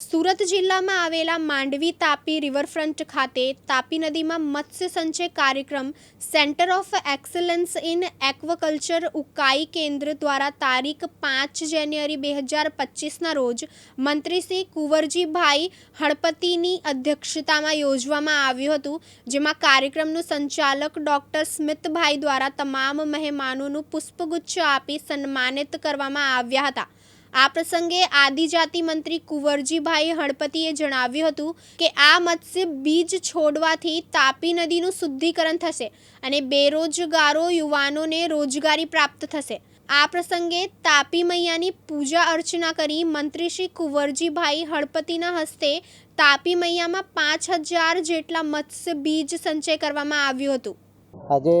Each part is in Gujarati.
સુરત જિલ્લામાં આવેલા માંડવી તાપી રિવરફ્રન્ટ ખાતે તાપી નદીમાં મત્સ્ય સંચય કાર્યક્રમ centre of excellence in aquaculture Ukai કેન્દ્ર દ્વારા તારીખ પાંચ જાન્યુઆરી બે હજાર પચીસના રોજ મંત્રી શ્રી કુંવરજીભાઈ હળપતિની અધ્યક્ષતામાં યોજવામાં આવ્યું હતું, જેમાં કાર્યક્રમનું સંચાલક ડૉક્ટર સ્મિતભાઈ દ્વારા તમામ મહેમાનોનું પુષ્પગુચ્છ આપી સન્માનિત કરવામાં આવ્યા હતા. આ પ્રસંગે આદિજાતિ મંત્રી કુંવરજીભાઈ હળપતિએ જણાવ્યું હતું કે આ મત્સ્ય બીજ છોડવાથી તાપી નદીનું શુદ્ધિકરણ થશે અને બેરોજગારો યુવાનોને રોજગારી પ્રાપ્ત થશે. આ પ્રસંગે તાપી મૈયાની પૂજા અર્ચના કરી મંત્રી શ્રી કુંવરજીભાઈ હળપતિના હસ્તે તાપી મૈયામાં પાંચ હજાર જેટલા મત્સ્ય બીજ સંચય કરવામાં આવ્યું હતું. આજે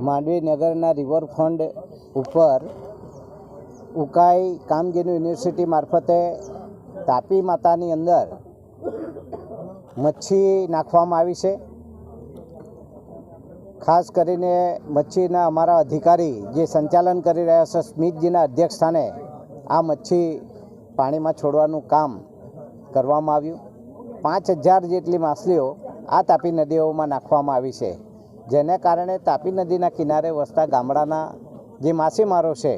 માંડવી નગરના રિવરફ્રન્ટ ઉપર ઉકાઈ કામગીરી યુનિવર્સિટી મારફતે તાપી માતાની અંદર મચ્છી નાખવામાં આવી છે. ખાસ કરીને મચ્છીના અમારા અધિકારી જે સંચાલન કરી રહ્યા છે સ્મિતજીના અધ્યક્ષ આ મચ્છી પાણીમાં છોડવાનું કામ કરવામાં આવ્યું. પાંચ હજાર જેટલી માછલીઓ આ તાપી નદીઓમાં નાખવામાં આવી છે. જેને કારણે તાપી નદીના કિનારે વસતા ગામડાના જે માછીમારો છે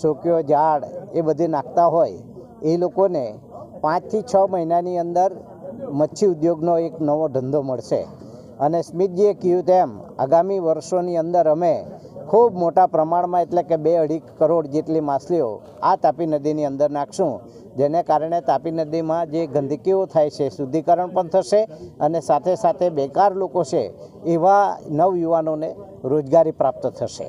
સોકીઓ ઝાડ એ બધે નાખતા હોય, એ લોકોને પાંચથી છ મહિનાની અંદર મચ્છી ઉદ્યોગનો એક નવો ધંધો મળશે. અને સ્મિતજીએ કહ્યું તેમ, આગામી વર્ષોની અંદર અમે ખૂબ મોટા પ્રમાણમાં, એટલે કે બે અઢી કરોડ જેટલી માછલીઓ આ તાપી નદીની અંદર નાખશું. જેને કારણે તાપી નદીમાં જે ગંદકીઓ થાય છે, શુદ્ધિકરણ પણ થશે અને સાથે સાથે બેકાર લોકો છે, એવા નવયુવાનોને રોજગારી પ્રાપ્ત થશે.